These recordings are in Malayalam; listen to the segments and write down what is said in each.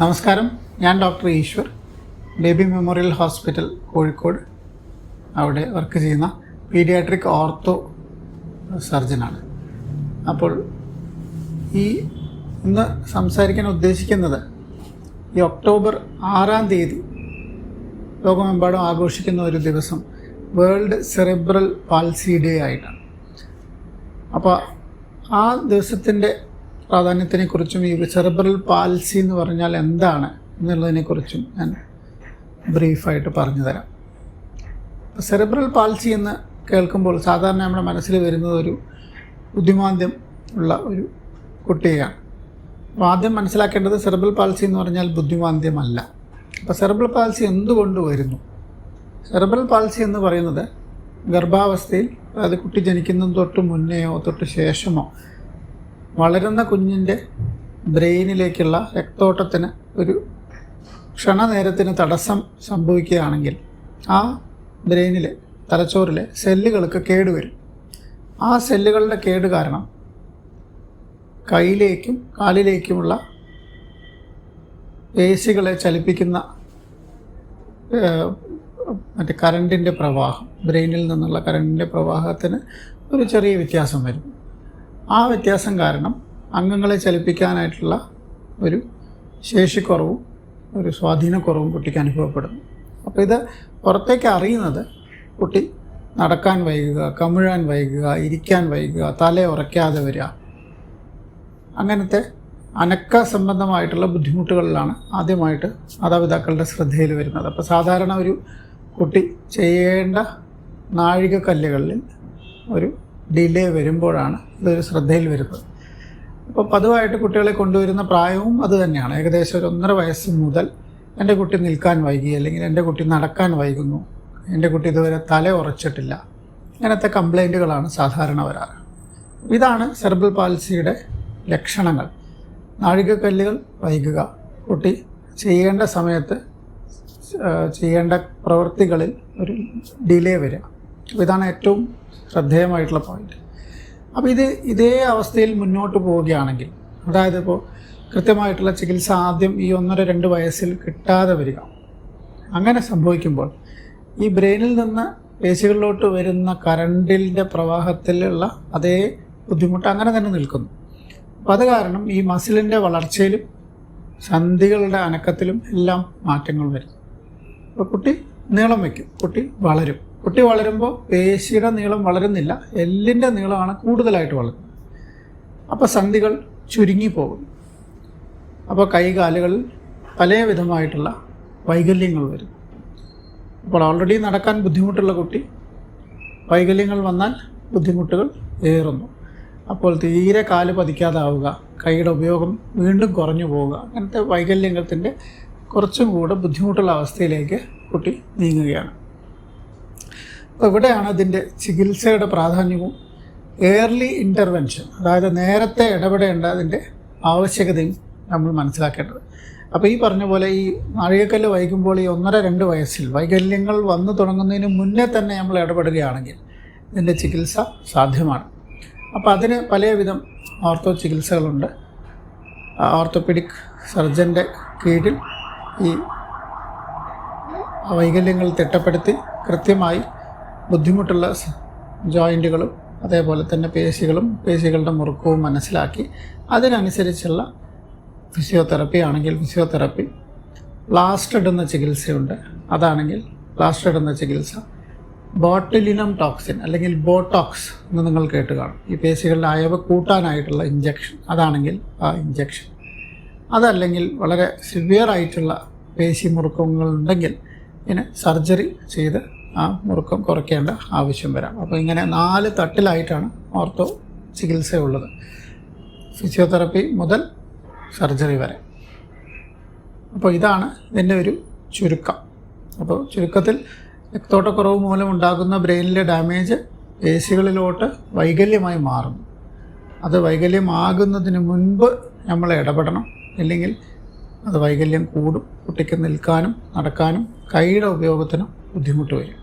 നമസ്കാരം. ഞാൻ doctor Eshwar baby memorial hospital Kozhikode. അവിടെ വർക്ക് ചെയ്യുന്ന പീഡിയാട്രിക് ഓർത്തോ സർജനാണ്. അപ്പോൾ ഈ ഇന്ന് സംസാരിക്കാൻ ഉദ്ദേശിക്കുന്നത് ഈ ഒക്ടോബർ ആറാം തീയതി ലോകമെമ്പാടും ആഘോഷിക്കുന്ന ഒരു ദിവസം വേൾഡ് സെറിബ്രൽ പാൽസി ഡേ ആയിട്ടാണ്. അപ്പോൾ ആ ദിവസത്തിന്റെ പ്രാധാന്യത്തിനെക്കുറിച്ചും ഈ സെറബ്രൽ പാൽസി എന്ന് പറഞ്ഞാൽ എന്താണ് എന്നുള്ളതിനെക്കുറിച്ചും ഞാൻ ബ്രീഫായിട്ട് പറഞ്ഞു തരാം സെറബ്രൽ പാൽസി എന്ന് കേൾക്കുമ്പോൾ സാധാരണ നമ്മുടെ മനസ്സിൽ വരുന്നത് ഒരു ബുദ്ധിമാന്ദ്യം ഉള്ള ഒരു കുട്ടിയാണ് അപ്പോൾ ആദ്യം മനസ്സിലാക്കേണ്ടത് സെറബ്രൽ പാൽസി എന്ന് പറഞ്ഞാൽ ബുദ്ധിമാന്ദ്യമല്ല. അപ്പോൾ സെറബ്രൽ പാൽസി എന്തുകൊണ്ട് വരുന്നു? സെറബ്രൽ പാൽസി എന്ന് പറയുന്നത് ഗർഭാവസ്ഥയിൽ അതായത് കുട്ടി ജനിക്കുന്നതിന് തൊട്ട് മുന്നെയോ തൊട്ട് ശേഷമോ വളരുന്ന കുഞ്ഞിന്റെ ബ്രെയിനിലേക്കുള്ള രക്തോട്ടത്തിന് ഒരു ക്ഷണനേരത്തിന് തടസ്സം സംഭവിക്കുകയാണെങ്കിൽ ആ ബ്രെയിനിലെ തലച്ചോറിലെ സെല്ലുകൾക്ക് കേടുവരും ആ സെല്ലുകളുടെ കേട് കാരണം കൈയിലേക്കും കാലിലേക്കുമുള്ള പേശികളെ ചലിപ്പിക്കുന്ന മറ്റേ കറണ്ടിന്റെ പ്രവാഹം ബ്രെയിനിൽ നിന്നുള്ള കറണ്ടിന്റെ പ്രവാഹത്തിന് ഒരു ചെറിയ വ്യത്യാസം വരും. ആ വ്യത്യാസം കാരണം അംഗങ്ങളെ ചലിപ്പിക്കാനായിട്ടുള്ള ഒരു ശേഷിക്കുറവും ഒരു സ്വാധീനക്കുറവും കുട്ടിക്ക് അനുഭവപ്പെടുന്നു. അപ്പോൾ ഇത് പുറത്തേക്ക് അറിയുന്നത് കുട്ടി നടക്കാൻ വൈകുക കമിഴാൻ വൈകുക ഇരിക്കാൻ വൈകുക തല ഉറയ്ക്കാതെ വരിക. അങ്ങനത്തെ അനക്ക സംബന്ധമായിട്ടുള്ള ബുദ്ധിമുട്ടുകളിലാണ് ആദ്യമായിട്ട് മാതാപിതാക്കളുടെ ശ്രദ്ധയിൽ വരുന്നത്. അപ്പോൾ സാധാരണ ഒരു കുട്ടി ചെയ്യേണ്ട നാഴികക്കല്ലുകളിൽ ഒരു ഡിലേ വരുമ്പോഴാണ് ഇതൊരു ശ്രദ്ധയിൽ വരുന്നത്. അപ്പോൾ പതിവായിട്ട് കുട്ടികളെ കൊണ്ടുവരുന്ന പ്രായവും അത് തന്നെയാണ്. ഏകദേശം ഒരു ഒന്നര വയസ്സ് മുതൽ എന്റെ കുട്ടി നിൽക്കാൻ വൈകി അല്ലെങ്കിൽ എന്റെ കുട്ടി നടക്കാൻ വൈകുന്നു എന്റെ കുട്ടി ഇതുവരെ തല ഉറച്ചിട്ടില്ല അങ്ങനത്തെ കംപ്ലൈന്റുകളാണ് സാധാരണ വരാറ്. ഇതാണ് സെർബൽ പാൽസിയുടെ ലക്ഷണങ്ങൾ. നാഴികക്കല്ലുകൾ വൈകുക. കുട്ടി ചെയ്യേണ്ട സമയത്ത് ചെയ്യേണ്ട പ്രവൃത്തികളിൽ ഒരു ഡിലേ വരിക. അപ്പോൾ ഇതാണ് ഏറ്റവും ശ്രദ്ധേയമായിട്ടുള്ള പോയിന്റ് അപ്പോൾ ഇത് ഇതേ അവസ്ഥയിൽ മുന്നോട്ട് പോവുകയാണെങ്കിൽ അതായത് ഇപ്പോൾ കൃത്യമായിട്ടുള്ള ചികിത്സ ആദ്യം ഈ ഒന്നര രണ്ട് വയസ്സിൽ കിട്ടാതെ വരിക. അങ്ങനെ സംഭവിക്കുമ്പോൾ ഈ ബ്രെയിനിൽ നിന്ന് പേശികളിലോട്ട് വരുന്ന കറണ്ടിന്റെ പ്രവാഹത്തിലുള്ള അതേ ബുദ്ധിമുട്ട് അങ്ങനെ തന്നെ നിൽക്കുന്നു. അപ്പം അത് കാരണം ഈ മസിലിന്റെ വളർച്ചയിലും സന്ധികളുടെ അനക്കത്തിലും എല്ലാം മാറ്റങ്ങൾ വരും. അപ്പോൾ കുട്ടി നീളം വയ്ക്കും കുട്ടി വളരും. കുട്ടി വളരുമ്പോൾ പേശിയുടെ നീളം വളരുന്നില്ല. എല്ലിന്റെ നീളമാണ് കൂടുതലായിട്ട് വളരുന്നത്. അപ്പോൾ സന്ധികൾ ചുരുങ്ങി പോകും അപ്പോൾ കൈകാലുകളിൽ പല വിധമായിട്ടുള്ള വൈകല്യങ്ങൾ വരും. അപ്പോൾ ഓൾറെഡി നടക്കാൻ ബുദ്ധിമുട്ടുള്ള കുട്ടി വൈകല്യങ്ങൾ വന്നാൽ ബുദ്ധിമുട്ടുകൾ ഏറുന്നു. അപ്പോൾ തീരെ കാൽ പതിക്കാതാവുക കൈയുടെ ഉപയോഗം വീണ്ടും കുറഞ്ഞു പോവുക അങ്ങനത്തെ വൈകല്യത്തിന്റെ കുറച്ചും കൂടെ ബുദ്ധിമുട്ടുള്ള അവസ്ഥയിലേക്ക് കുട്ടി നീങ്ങുകയാണ്. ഇവിടെയാണ് ഇതിന്റെ ചികിത്സയുടെ പ്രാധാന്യവും. ഏർലി ഇന്റർവെൻഷൻ അതായത് നേരത്തെ ഇടപെടേണ്ട അതിന്റെ ആവശ്യകതയും നമ്മൾ മനസ്സിലാക്കേണ്ടത്. അപ്പോൾ ഈ പറഞ്ഞ പോലെ ഈ നാഴികക്കല്ല് വൈകുമ്പോൾ ഈ ഒന്നര രണ്ട് വയസ്സിൽ വൈകല്യങ്ങൾ വന്നു തുടങ്ങുന്നതിന് മുന്നേ തന്നെ നമ്മൾ ഇടപെടുകയാണെങ്കിൽ ഇതിന്റെ ചികിത്സ സാധ്യമാണ്. അപ്പോൾ അതിന് പലവിധം ഓർത്തോ ചികിത്സകളുണ്ട്. ഓർത്തോപെഡിക് സർജന്റെ കീഴിൽ ഈ വൈകല്യങ്ങൾ തിട്ടപ്പെടുത്തി കൃത്യമായി ബുദ്ധിമുട്ടുള്ള ജോയിന്റുകളും അതേപോലെ തന്നെ പേശികളും പേശികളുടെ മുറുക്കവും മനസ്സിലാക്കി അതിനനുസരിച്ചുള്ള ഫിസിയോതെറപ്പി ആണെങ്കിൽ ഫിസിയോതെറപ്പി. ബ്ലാസ്റ്റ് ഇടുന്ന ചികിത്സയുണ്ട്. അതാണെങ്കിൽ ബ്ലാസ്റ്റ് ഇടുന്ന ചികിത്സ. ബോട്ടിലിനം ടോക്സിൻ അല്ലെങ്കിൽ ബോട്ടോക്സ് എന്ന് നിങ്ങൾ കേട്ട് കാണും. ഈ പേശികളുടെ അയവ് കൂട്ടാനായിട്ടുള്ള ഇഞ്ചക്ഷൻ അതാണെങ്കിൽ ആ ഇഞ്ചക്ഷൻ അതല്ലെങ്കിൽ വളരെ സിവിയർ ആയിട്ടുള്ള പേശി മുറുക്കങ്ങളുണ്ടെങ്കിൽ ഇതിന് സർജറി ചെയ്ത് ആ മുറുക്കം കുറയ്ക്കേണ്ട ആവശ്യം വരാം. അപ്പോൾ ഇങ്ങനെ നാല് തട്ടിലായിട്ടാണ് ഓർത്തോ ചികിത്സയുള്ളത്. ഫിസിയോതെറപ്പി മുതൽ സർജറി വരെ. അപ്പോൾ ഇതാണ് ഇതിന്റെ ഒരു ചുരുക്കം. അപ്പോൾ ചുരുക്കത്തിൽ രക്തോട്ടക്കുറവ് മൂലം ഉണ്ടാകുന്ന ബ്രെയിനിലെ ഡാമേജ് പേശികളിലോട്ട് വൈകല്യമായി മാറുന്നു. അത് വൈകല്യമാകുന്നതിന് മുൻപ് നമ്മൾ ഇടപെടണം. ഇല്ലെങ്കിൽ അത് വൈകല്യം കൂടും കുട്ടിക്ക് നിൽക്കാനും നടക്കാനും കൈയുടെ ഉപയോഗത്തിനും ബുദ്ധിമുട്ട് വരും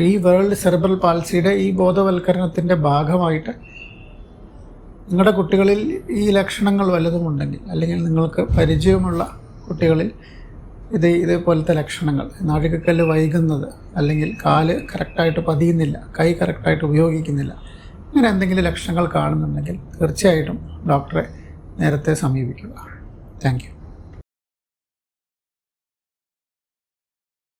ഈ വേൾഡ് സെറിബ്രൽ പാൽസിയുടെ ഈ ബോധവൽക്കരണത്തിന്റെ ഭാഗമായിട്ട് നിങ്ങളുടെ കുട്ടികളിൽ ഈ ലക്ഷണങ്ങൾ വല്ലതും ഉണ്ടെങ്കിൽ അല്ലെങ്കിൽ നിങ്ങൾക്ക് പരിചയമുള്ള കുട്ടികളിൽ ഇത് ഇതേപോലത്തെ ലക്ഷണങ്ങൾ നാഴികക്കല്ല് വൈകുന്നത് അല്ലെങ്കിൽ കാൽ കറക്റ്റായിട്ട് പതിയുന്നില്ല കൈ കറക്റ്റായിട്ട് ഉപയോഗിക്കുന്നില്ല അങ്ങനെ എന്തെങ്കിലും ലക്ഷണങ്ങൾ കാണുന്നുണ്ടെങ്കിൽ തീർച്ചയായിട്ടും ഡോക്ടറെ നേരത്തെ സമീപിക്കുക. താങ്ക്